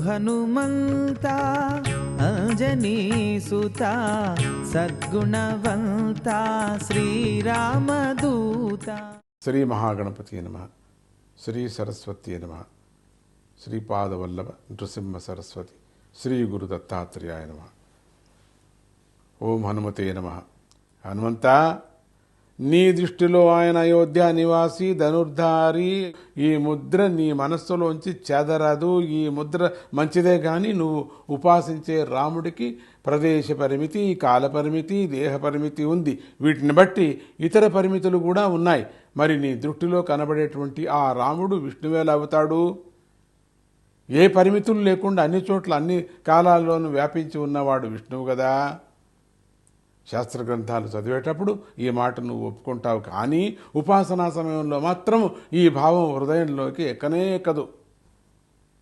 ಹನುಮಂತ ಅಂಜನೀಸುತ ಸದ್ಗುಣವಂತ, ಶ್ರೀರಾಮದೂತ. ಶ್ರೀ ಮಹಾಗಣಪತಿಯ ನಮಃ. ಶ್ರೀ ಸರಸ್ವತಿಯ ನಮಃ. ಶ್ರೀಪಾದವಲ್ಲಭ ನೃಸಿಂಹ ಸರಸ್ವತಿ, ಶ್ರೀ ಗುರು ದತ್ತಾತ್ರೇಯ ನಮಃ. ಓಂ ಹನುಮತೇ ನಮಃ. ಹನುಮಂತ! నీ దృష్టిలో ఆయన అయోధ్య నివాసి ధనుర్ధారి. ఈ ముద్ర నీ మనస్సులోంచి చెదరదు. ఈ ముద్ర మంచిదే కానీ నువ్వు ఉపాసించే రాముడికి ప్రదేశ పరిమితి కాల పరిమితి దేహ పరిమితి ఉంది. వీటిని బట్టి ఇతర పరిమితులు కూడా ఉన్నాయి. మరి నీ దృష్టిలో కనబడేటువంటి ఆ రాముడు విష్ణువేలా అవుతాడు? ఏ పరిమితులు లేకుండా అన్ని చోట్ల అన్ని కాలాల్లోనూ వ్యాపించి ఉన్నవాడు విష్ణువు కదా. శాస్త్ర గ్రంథాలు చదివేటప్పుడు ఈ మాట నువ్వు ఒప్పుకుంటావు కానీ ఉపాసనా సమయంలో మాత్రం ఈ భావం హృదయంలోకి ఎక్కనే ఎక్కదు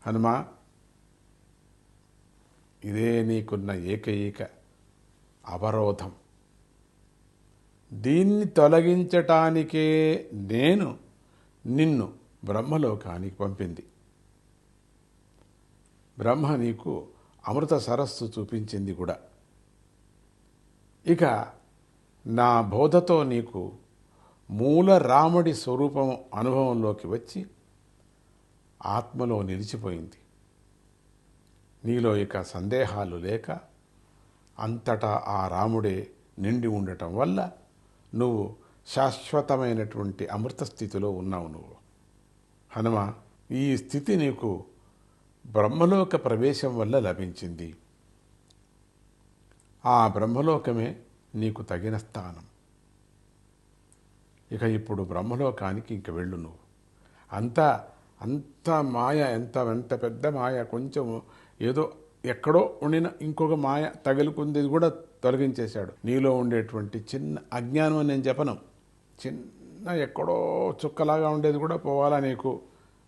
హనుమా ఇదే నీకున్న ఏకైక అవరోధం. దీన్ని తొలగించటానికే నేను నిన్ను బ్రహ్మలోకానికి పంపింది. బ్రహ్మ నీకు అమృత సరస్సు చూపించింది కూడా. ఇక నా బోధతో నీకు మూల రాముడి స్వరూపం అనుభవంలోకి వచ్చి ఆత్మలో నిలిచిపోయింది. నీలో ఇక సందేహాలు లేక అంతటా ఆ రాముడే నిండి ఉండటం వల్ల నువ్వు శాశ్వతమైనటువంటి అమృత స్థితిలో ఉన్నావు నువ్వు. హనుమ ఈ స్థితి నీకు బ్రహ్మలోక ప్రవేశం వల్ల లభించింది. ఆ బ్రహ్మలోకమే నీకు తగిన స్థానం. ఇక ఇప్పుడు బ్రహ్మలోకానికి ఇంక వెళ్ళు నువ్వు. అంతా అంత మాయ ఎంత ఎంత పెద్ద మాయ కొంచెం ఏదో ఎక్కడో ఉండిన ఇంకొక మాయ తగులుకుంది కూడా తొలగించేశాడు. నీలో ఉండేటువంటి చిన్న అజ్ఞానం అని నేను చెప్పను. చిన్న ఎక్కడో చుక్కలాగా ఉండేది కూడా పోవాలా నీకు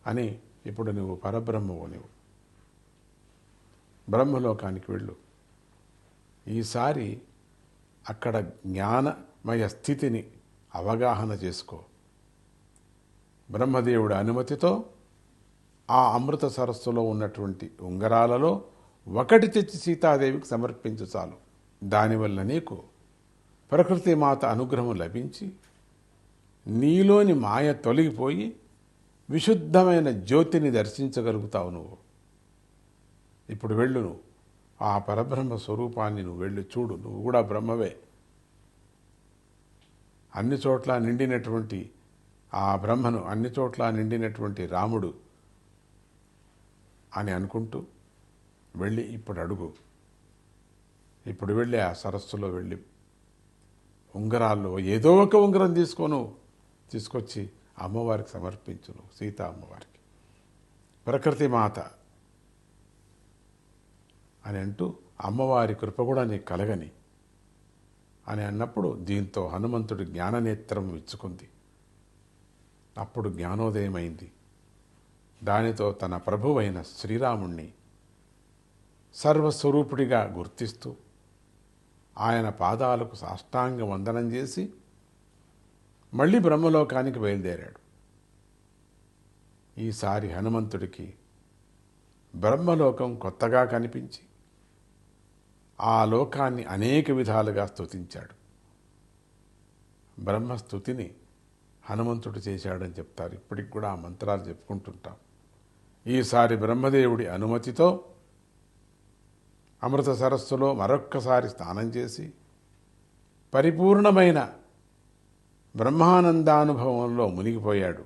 అని ఇప్పుడు నువ్వు పరబ్రహ్మవు నువ్వు బ్రహ్మలోకానికి వెళ్ళు. ఈసారి అక్కడ జ్ఞానమయ స్థితిని అవగాహన చేసుకో. బ్రహ్మదేవుడి అనుమతితో ఆ అమృత సరస్సులో ఉన్నటువంటి ఉంగరాలలో ఒకటి తెచ్చి సీతాదేవికి సమర్పించు చాలు. దానివల్ల నీకు ప్రకృతి మాత అనుగ్రహం లభించి నీలోని మాయ తొలగిపోయి విశుద్ధమైన జ్యోతిని దర్శించగలుగుతావు నువ్వు. ఇప్పుడు వెళ్ళు నువ్వు. ఆ పరబ్రహ్మ స్వరూపాన్ని నువ్వు వెళ్ళి చూడు. నువ్వు కూడా బ్రహ్మవే. అన్ని చోట్ల నిండినటువంటి ఆ బ్రహ్మను అన్ని చోట్ల నిండినటువంటి రాముడు అని అనుకుంటూ వెళ్ళి ఇప్పుడు అడుగు. ఇప్పుడు వెళ్ళి ఆ సరస్సులో వెళ్ళి ఉంగరాల్లో ఏదో ఒక ఉంగరం తీసుకోను. తీసుకొచ్చి అమ్మవారికి సమర్పించును సీత అమ్మవారికి. ప్రకృతి మాత. అని అంటూ అమ్మవారి కృప కూడా నీకు కలగని అని అన్నప్పుడు దీంతో హనుమంతుడు జ్ఞాననేత్రం విచ్చుకుంది. అప్పుడు జ్ఞానోదయమైంది. దానితో తన ప్రభువైన శ్రీరాముణ్ణి సర్వస్వరూపుడిగా గుర్తిస్తూ ఆయన పాదాలకు సాష్టాంగ వందనం చేసి మళ్ళీ బ్రహ్మలోకానికి బయలుదేరాడు. ఈసారి హనుమంతుడికి బ్రహ్మలోకం కొత్తగా కనిపించి ఆ లోకాన్ని అనేక విధాలుగా స్తుతించాడు. బ్రహ్మస్థుతిని హనుమంతుడు చేశాడని చెప్తారు. ఇప్పటికి కూడా ఆ మంత్రాలు చెప్పుకుంటుంటాం. ఈసారి బ్రహ్మదేవుడి అనుమతితో అమృత సరస్సులో మరొక్కసారి స్నానం చేసి పరిపూర్ణమైన బ్రహ్మానందానుభవంలో మునిగిపోయాడు.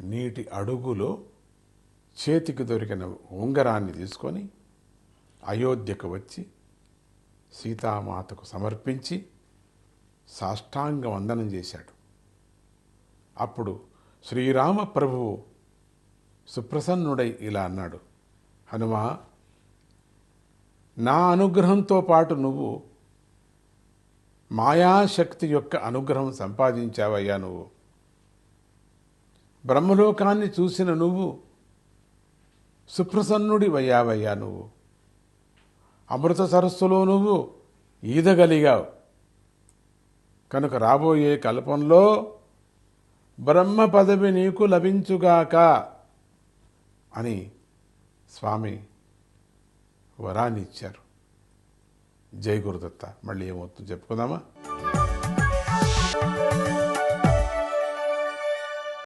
నీటి అడుగులో చేతికి దొరికిన ఉంగరాన్ని తీసుకొని అయోధ్యకు వచ్చి సీతామాతకు సమర్పించి సాష్టాంగ వందనం చేశాడు. అప్పుడు శ్రీరామ ప్రభువు సుప్రసన్నుడై ఇలా అన్నాడు హనుమా నా అనుగ్రహంతో పాటు నువ్వు మాయాశక్తి యొక్క అనుగ్రహం సంపాదించావయ్యా నువ్వు. బ్రహ్మలోకాన్ని చూసిన నువ్వు సుప్రసన్నుడి వయ్యావయ్యా నువ్వు. అమృత సరస్సులో నువ్వు ఈదగలిగావు కనుక రాబోయే కల్పంలో బ్రహ్మ పదవి నీకు లభించుగాక అని స్వామి వరాన్ని ఇచ్చారు. జై గురుదత్త. మళ్ళీ ఏమవుతుందో చెప్పుకుందామా?